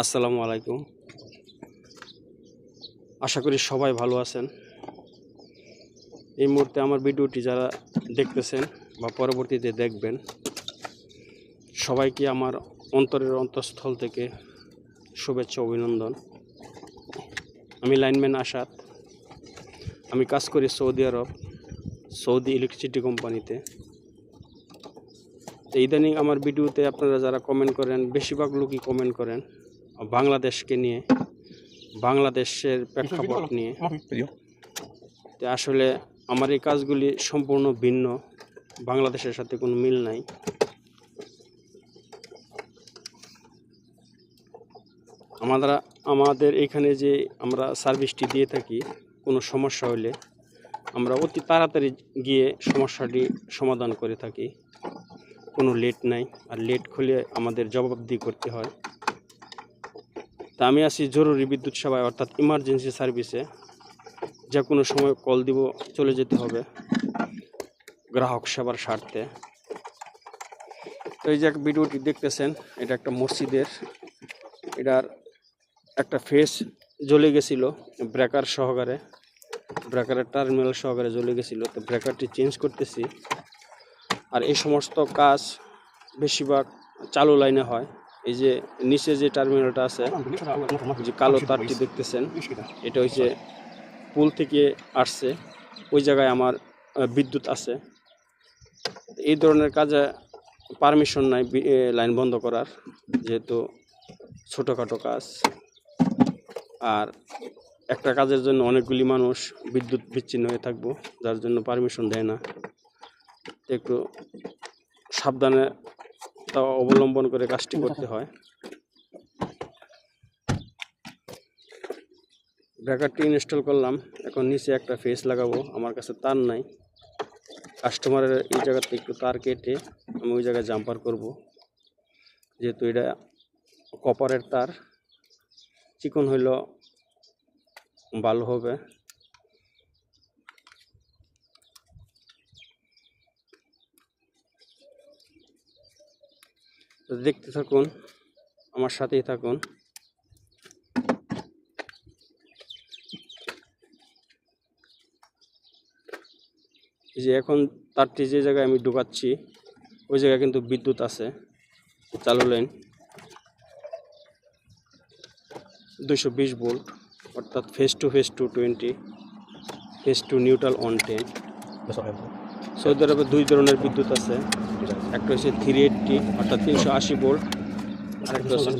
আসসালামু আলাইকুম। আশা করি সবাই ভালো আছেন। এই মুহূর্তে আমার ভিডিওটি যারা দেখতেছেন বা পরবর্তীতে দেখবেন, সবাইকে আমার অন্তরের অন্তঃস্থল থেকে শুভেচ্ছা, অভিনন্দন। আমি লাইনম্যান আসাদ। আমি কাজ করি সৌদি আরব, সৌদি ইলেকট্রিসিটি কোম্পানিতে। ইদানিং আমার ভিডিওতে আপনারা যারা কমেন্ট করেন, বেশিরভাগ লোকই কমেন্ট করেন। বাংলাদেশকে নিয়ে, বাংলাদেশের প্রেক্ষাপট নিয়ে। তো আসলে আমার এই কাজগুলি সম্পূর্ণ ভিন্ন। বাংলাদেশের সাথে কোনো মিল নাই। আমরা, আমাদের এখানে যে আমরা সার্ভিসটি দিয়ে থাকি, কোনো সমস্যা হলে আমরা অতি তাড়াতাড়ি গিয়ে সমস্যাটি সমাধান করে থাকি। কোনো লেট নাই, আর লেট খুলে আমাদের জবাবদি করতে হয়। তা আমি আছি জরুরি বিদ্যুৎ সেবায়, অর্থাৎ ইমার্জেন্সি সার্ভিসে যে কোনো সময় কল দিব, চলে যেতে হবে গ্রাহক সেবার স্বার্থে। তো এই যে ভিডিওটি দেখতেছেন, এটা একটা মসজিদের, এটার একটা ফেস জ্বলে গেছিল ব্রেকার সহকারে ব্রেকারের টার্মিনাল সহকারে জ্বলে গেছিল, তো ব্রেকারটি চেঞ্জ করতেছি। আর এই সমস্ত কাজ বেশিরভাগ চালু লাইনে হয়। এই যে নিচে যে টার্মিনালটা আছে যে কালো তারটি দেখতেছেন এটা হচ্ছে পুল থেকে আসছে। ওই জায়গায় আমার বিদ্যুৎ আছে। এই ধরনের কাজে পারমিশন নাই লাইন বন্ধ করার যেহেতু ছোটোখাটো কাজ। আর একটা কাজের জন্য অনেকগুলি মানুষ বিদ্যুৎ বিচ্ছিন্ন হয়ে থাকব যার জন্য পারমিশন দেয় না। একটু সাবধানে তা অবলম্বন করে কাজটি করতে হয়। ব্রেকারটি ইনস্টল করলাম। এখন নিচে একটা ফেস লাগাবো। আমার কাছে তার নাই। কাস্টমারের এই জায়গাতে একটু তার কেটে আমি ওই জায়গায় জাম্পার করব। যেহেতু এটা কপারের তার। চিকন হইল ভালো হবে। তো দেখতে থাকুন আমার সাথেই থাকুন। এই যে এখন তারটি যে জায়গায় আমি ঢুকাচ্ছি ওই জায়গায় কিন্তু বিদ্যুৎ আছে চালু লাইন। দুশো বিশ ভোল্ট অর্থাৎ phase to phase two twenty phase to neutral one ten Saudi আরবে দুই ধরনের বিদ্যুৎ আছে। একটা হচ্ছে থ্রি এইটটি অর্থাৎ তিনশো আশি ভোল্ট আরেকটা হচ্ছে